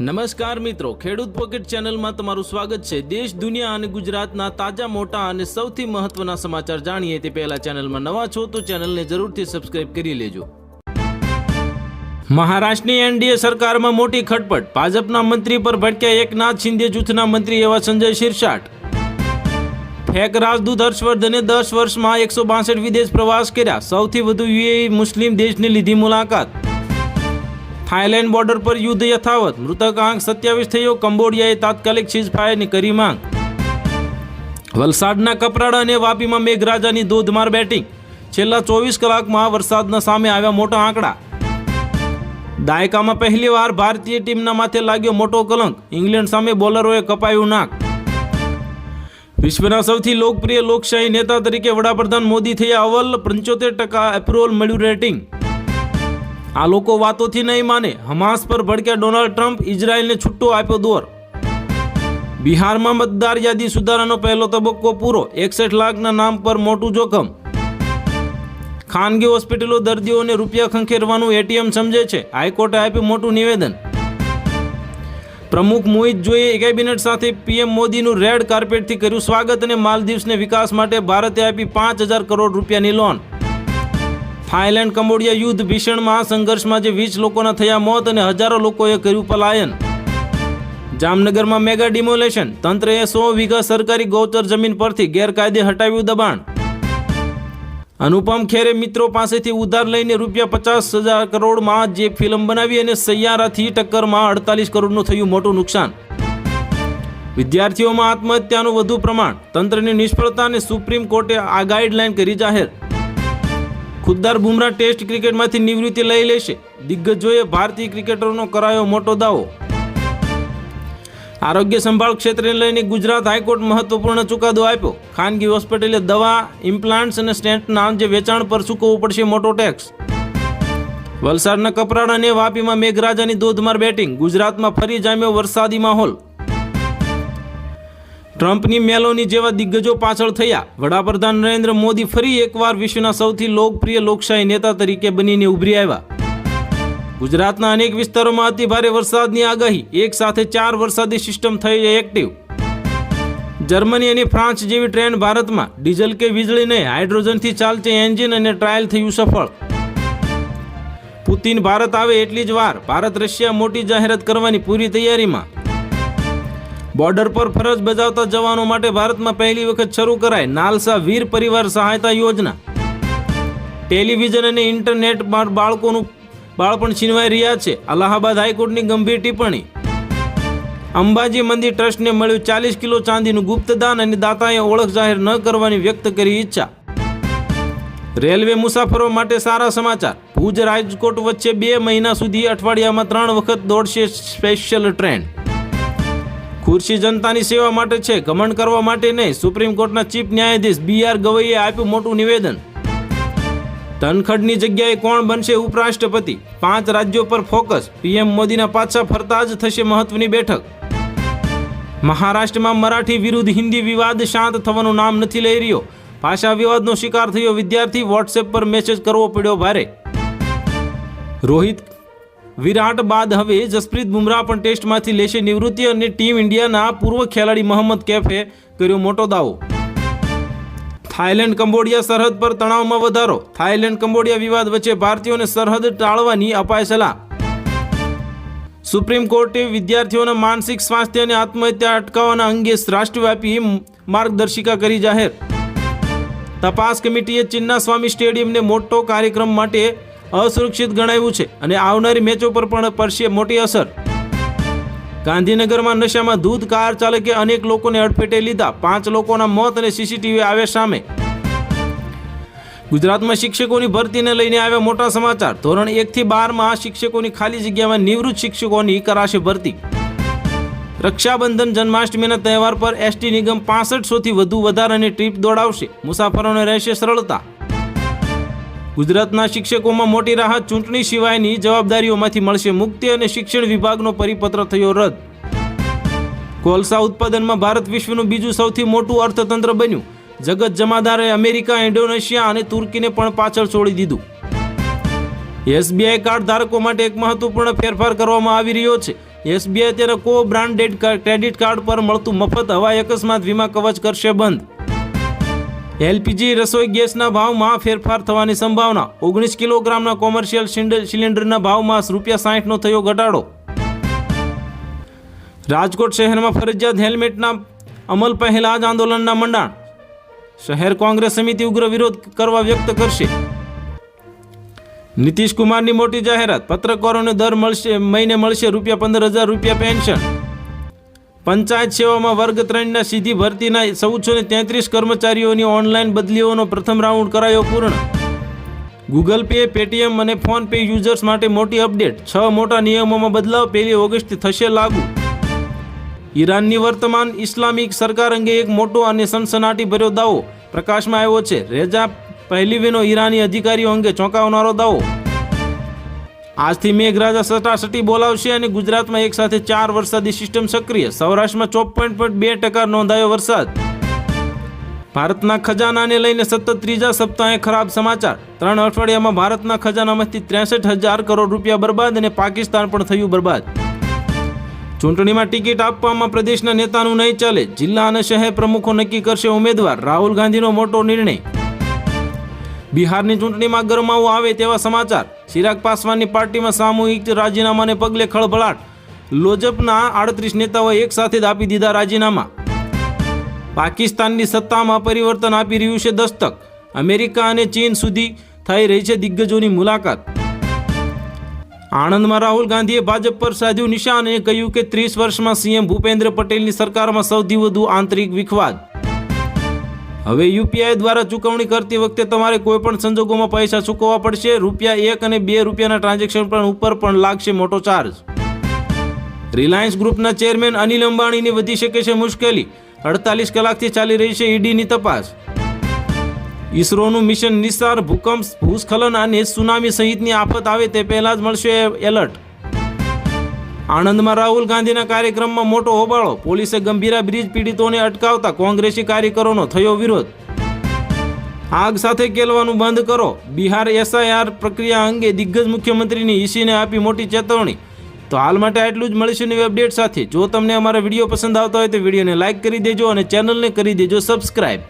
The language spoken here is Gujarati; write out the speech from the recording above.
નમસ્કાર મિત્રો, ખેડૂત પોકેટ ચેનલમાં તમારું સ્વાગત છે. દેશ, દુનિયા અને ગુજરાતના તાજા, મોટા અને સૌથી મહત્વના સમાચાર જાણીએ તે પહેલા ચેનલમાં નવા છો તો ચેનલને જરૂરથી સબસ્ક્રાઇબ કરી લેજો. મહારાષ્ટ્રની એનડીએ સરકારમાં મોટી ખટપટ. ભાજપના મંત્રી પર ભટક્યા એકનાથ શિંદે જૂથના મંત્રી એવા સંજય શિરસાટ. ફેક રાજદૂત હર્ષવર્ધને દસ વર્ષમાં એકસો વિદેશ પ્રવાસ કર્યા. સૌથી વધુ યુએઈ મુસ્લિમ દેશની લીધી મુલાકાત. થાઇલેન્ડ બોર્ડર પર યુદ્ધ યથાવત. મૃતક આંક સત્યાવીસ થયો. કંબોડિયાએ તાત્કાલિક સીઝફાયરની કરી માંગ. વલસાડના કપરાડા અને વાપીમાં મેઘરાજાની ધોધમાર બેટિંગ. છેલ્લા ચોવીસ કલાકમાં વરસાદના સામે આવ્યા મોટા આંકડા. દાયકામાં પહેલીવાર ભારતીય ટીમના માથે લાગ્યો મોટો કલંક. ઇંગ્લેન્ડ સામે બોલરોએ કપાયું નાક. વિશ્વના સૌથી લોકપ્રિય લોકશાહી નેતા તરીકે વડાપ્રધાન મોદી થયા અવલ પંચોતેર ટકા એપ્રુવલ મળ્યું રેટિંગ. આ લોકો વાતોથી નહીં માને. હમાસ પર ભડક્યા ડોનાલ્ડ ટ્રમ્પ ઇઝરાયલને છુટ્ટો આપ્યો દોર. બિહારમાં મતદાર યાદી સુધારાનો પહેલો તબક્કો પૂરો. એકસઠ લાખના નામ પર મોટું જોખમ. ખાનગી હોસ્પિટલો દર્દીઓને રૂપિયા ખંખેરવાનું એટીએમ સમજે છે. હાઈકોર્ટે આપ્યું મોટું નિવેદન. પ્રમુખ મોહિત જોઈએ કેબિનેટ સાથે પીએમ મોદીનું રેડ કાર્પેટથી કર્યું સ્વાગત અને માલદીવ્સને વિકાસ માટે ભારતે આપી પાંચ હજાર કરોડ રૂપિયાની લોન. થાઇલેન્ડ કંબોડિયા યુદ્ધ ભીષણમાં સંઘર્ષમાં જે વીસ લોકોના થયા મોત અને હજારો લોકોએ કર્યું પલાયન. જામનગરમાં મેગા ડિમોલેશન. તંત્રએ સો વીઘા સરકારી ગૌચર જમીન પરથી ગેરકાયદે હટાવ્યું દબાણ. અનુપમ ખેરે મિત્રો પાસેથી ઉધાર લઈને રૂપિયા પચાસ હજાર કરોડમાં જે ફિલ્મ બનાવી અને સૈયારાથી ટક્કરમાં અડતાલીસ કરોડનું થયું મોટું નુકસાન. વિદ્યાર્થીઓમાં આત્મહત્યાનું વધુ પ્રમાણ. તંત્રની નિષ્ફળતા અને સુપ્રીમ કોર્ટે આ ગાઈડલાઈન કરી જાહેર. ખુદ્દાર બુમરા ટેસ્ટ ક્રિકેટમાંથી નિવૃત્તિ લઈ લેશે. દિગ્ગજોએ ભારતીય ક્રિકેટરોનો કરાયો મોટો દાવો. આરોગ્ય સંભાળ ક્ષેત્રને લઈને ગુજરાત હાઈકોર્ટ મહત્વપૂર્ણ ચુકાદો આપ્યો. ખાનગી હોસ્પિટલે દવા, ઇમ્પ્લાન્ટ્સ અને સ્ટેન્ટના જે વેચાણ પર ચૂકવવું પડશે મોટો ટેક્સ. વલસાડના કપરાડા અને વાપીમાં મેઘરાજાની ધોધમાર બેટિંગ. ગુજરાતમાં ફરી જામ્યો વરસાદી માહોલ. ટ્રમ્પની મેલોની જેવા દિગ્ગજો પાછળ થયા. વડાપ્રધાન નરેન્દ્ર મોદી ફરી એકવાર વિશ્વના સૌથી લોકપ્રિય લોકશાહી નેતા તરીકે બનીને ઉભરી આવ્યા. ગુજરાતના અનેક વિસ્તારોમાં અતિ ભારે વરસાદની આગાહી. એક સાથે ચાર વરસાદી સિસ્ટમ થઈ એક્ટિવ જર્મની અને ફ્રાન્સ જેવી ટ્રેન ભારતમાં. ડીઝલ કે વીજળી નહીં હાઇડ્રોજનથી ચાલતી એન્જિન અને ટ્રાયલ થયું સફળ. પુતિન ભારત આવે એટલી જ વાર. ભારત રશિયા મોટી જાહેરાત કરવાની પૂરી તૈયારીમાં. બોર્ડર પર ફરજ બજાવતા જવાનો માટે ભારતમાં પહેલી વખત શરૂ કરાય નાલસા વીર પરિવાર સહાયતા યોજના. ટેલિવિઝન અને ઇન્ટરનેટ બાળકોનું બાળપણ છીનવાઈ રહ્યા છે. અલ્હાબાદ હાઈકોર્ટની ગંભીર ટિપ્પણી. અંબાજી મંદિર ટ્રસ્ટને મળ્યું ચાલીસ કિલો ચાંદીનું ગુપ્તદાન અને દાતાએ ઓળખ જાહેર ન કરવાની વ્યક્ત કરી ઈચ્છા. રેલવે મુસાફરો માટે સારા સમાચાર. ભુજ રાજકોટ વચ્ચે બે મહિના સુધી અઠવાડિયામાં ત્રણ વખત દોડશે સ્પેશિયલ ટ્રેન. ખુરશી જનતાની સેવા માટે છે. ઘમંડ કરવા માટે નહીં. સુપ્રીમ કોર્ટના ચીફ ન્યાયાધીશ બી આર ગવઈએ આપ્યું મોટું નિવેદન. ધનખડની જગ્યાએ કોણ બનશે ઉપરાષ્ટ્રપતિ? પાંચ રાજ્યો પર ફોકસ. પીએમ મોદીના પાછા ફરતા જ થશે મહત્વની બેઠક. મહારાષ્ટ્રમાં મરાઠી વિરુદ્ધ હિન્દી વિવાદ શાંત થવાનું નામ નથી લઈ રહ્યો. ભાષા વિવાદનો શિકાર થયો વિદ્યાર્થી. વોટ્સએપ પર મેસેજ કરવો પડ્યો ભારે. રોહિત વિરાટ બાદ હવે જસપ્રીત બુમરાહ પણ ટેસ્ટમાંથી લેશે નિવૃત્તિ અને ટીમ ઇન્ડિયાના પૂર્વ ખેલાડી મોહમ્મદ કેફે કર્યો મોટો દાવો. થાઇલેન્ડ કંબોડિયા સરહદ પર તણાવમાં વધારો. થાઇલેન્ડ કંબોડિયા વિવાદ વચ્ચે ભારતીયોને સરહદ ટાળવાની અપાય સલાહ. સુપ્રીમ કોર્ટે વિદ્યાર્થીઓના માનસિક સ્વાસ્થ્ય અને આત્મહત્યા અટકાવવાના અંગે રાષ્ટ્રવ્યાપી માર્ગદર્શિકા કરી જાહેર. તપાસ કમિટીએ ચિન્ના સ્વામી સ્ટેડિયમને મોટો કાર્યક્રમ માટે અસુરક્ષિત ગણાવ્યું છે અને આવનારી મેચો પર પણ પડશે મોટી અસર. ગાંધીનગરમાં નશામાં દૂધ કાર ચાલકે અનેક લોકોને અડફેટે લીધા. પાંચ લોકોના મોત અને સીસીટીવી આવે સામે. ગુજરાતમાં શિક્ષકોની ભરતીને લઈને આવ્યા મોટા સમાચાર. ધોરણ એકથી બારમાં શિક્ષકોની ખાલી જગ્યામાં નિવૃત્ત શિક્ષકોની કરાશે ભરતી. રક્ષાબંધન જન્માષ્ટમીના તહેવાર પર એસટી નિગમ પાસઠસોથી વધુ વધારાની ટ્રીપ દોડાવશે. મુસાફરોને રહેશે સરળતા. ગુજરાતના શિક્ષકોમાં મોટી રાહત ચૂંટણી સિવાયની જવાબદારીઓમાંથી મળશે મુક્તિ અને શિક્ષણ વિભાગનો પરિપત્ર થયો રદ. કોલસા ઉત્પાદનમાં ભારત વિશ્વનું બીજું સૌથી મોટું અર્થતંત્ર બન્યું. જગત જમાદારે અમેરિકા, ઇન્ડોનેશિયા અને તુર્કીને પણ પાછળ છોડી દીધું. એસબીઆઈ કાર્ડ ધારકો માટે એક મહત્વપૂર્ણ ફેરફાર કરવામાં આવી રહ્યો છે. એસબીઆઈ અત્યારે કો બ્રાન્ડેડ ક્રેડિટ કાર્ડ પર મળતું મફત હવાઈ અકસ્માત વીમા કવચ કરશે બંધ. એલપીજી રસોઈ ગેસના ભાવમાં ફેરફાર થવાની સંભાવના. ઓગણીસ કિલોગ્રામના કોમર્શિયલ સિલિન્ડરના ભાવમાં રૂપિયા સાહીઠનો થયો ઘટાડો. રાજકોટ શહેરમાં ફરજિયાત હેલ્મેટના અમલ પહેલા જ આંદોલનના મંડાણ. શહેર કોંગ્રેસ સમિતિ ઉગ્ર વિરોધ કરવા વ્યક્ત કરશે. નીતિશ કુમારની મોટી જાહેરાત, પત્રકારોને દર મળશે મહિને મળશે રૂપિયા પંદર હજાર રૂપિયા પેન્શન. પંચાયત સેવામાં વર્ગ ત્રણના સીધી ભરતીના ચૌદસો ને તેત્રીસ કર્મચારીઓની ઓનલાઈન બદલીઓનો પ્રથમ રાઉન્ડ કરાયો પૂર્ણ. ગૂગલ પે પેટીએમ અને ફોન પે યુઝર્સ માટે મોટી અપડેટ. છ મોટા નિયમોમાં બદલાવ પહેલી ઓગસ્ટથી થશે લાગુ. ઈરાનની વર્તમાન ઇસ્લામિક સરકાર અંગે એક મોટો અને સનસનાટી ભર્યો દાવો પ્રકાશમાં આવ્યો છે. રેજા પહેલીવીનો ઈરાની અધિકારીઓ અંગે ચોંકાવનારો દાવો. આજથી મેઘરાજા સટાસટી બોલાવશે અને ગુજરાતમાં એક સાથે ચાર વરસાદી સિસ્ટમ સક્રિય. સૌરાષ્ટ્રમાં ચોપન પોઈન્ટ બે ટકા નોંધાયો વરસાદ. ભારતના ખજાનાને લઈને સતત ત્રીજા સપ્તાહે ખરાબ સમાચાર. ત્રણ અઠવાડિયામાં ભારતના ખજાનામાંથી ત્રેસઠ હજાર કરોડ રૂપિયા બરબાદ અને પાકિસ્તાન પણ થયું બરબાદ. ચૂંટણીમાં ટિકિટ આપવામાં પ્રદેશના નેતાનું નહીં ચાલે. જિલ્લા અને શહેર પ્રમુખો નક્કી કરશે ઉમેદવાર. રાહુલ ગાંધીનો મોટો નિર્ણય. બિહારની ચૂંટણીમાં ગરમાવો આવે તેવા સમાચાર. ચિરાગ પાસવાનની પાર્ટીમાં સામૂહિક રાજીનામાને પગલે ખળભળાટ. લોજપના આડત્રીસ નેતાઓએ એક સાથે જ આપી દીધા રાજીનામા. પાકિસ્તાનની સત્તામાં પરિવર્તન આપી રહ્યું છે દસ્તક. અમેરિકા અને ચીન સુધી થઈ રહી છે દિગ્ગજોની મુલાકાત. આણંદમાં રાહુલ ગાંધીએ ભાજપ પર સાધ્યું નિશાન અને કહ્યું કે ત્રીસ વર્ષમાં સીએમ ભૂપેન્દ્ર પટેલની સરકારમાં સૌથી વધુ આંતરિક વિખવાદ. હવે યુપીઆઈ દ્વારા ચૂકવણી કરતી વખતે તમારે કોઈ પણ સંજોગોમાં પૈસા ચૂકવવા પડશે. રૂપિયા એક અને બે રૂપિયાના ટ્રાન્ઝેક્શન પણ ઉપર પણ લાગશે મોટો ચાર્જ. રિલાયન્સ ગ્રુપના ચેરમેન અનિલ અંબાણીની વધી શકે છે મુશ્કેલી. અડતાલીસ કલાકથી ચાલી રહી છે ઈડીની તપાસ. ઈસરોનું મિશન નિસાર ભૂકંપ, ભૂસ્ખલન અને સુનામી સહિતની આફત આવે તે પહેલાં જ મળશે એલર્ટ. આણંદમાં રાહુલ ગાંધીના કાર્યક્રમમાં મોટો હોબાળો. પોલીસે ગંભીરા બ્રિજ પીડિતોને અટકાવતા કોંગ્રેસી કાર્યકરોનો થયો વિરોધ. આગ સાથે કેલવાનું બંધ કરો. બિહાર એસઆઈઆર પ્રક્રિયા અંગે દિગ્ગજ મુખ્યમંત્રીની ઈસીને આપી મોટી ચેતવણી. તો હાલ માટે આટલું જ. મળીશું નવી અપડેટ સાથે. જો તમને અમારા વીડિયો પસંદ આવતા હોય તો વિડીયોને લાઇક કરી દેજો અને ચેનલને કરી દેજો સબસ્ક્રાઇબ.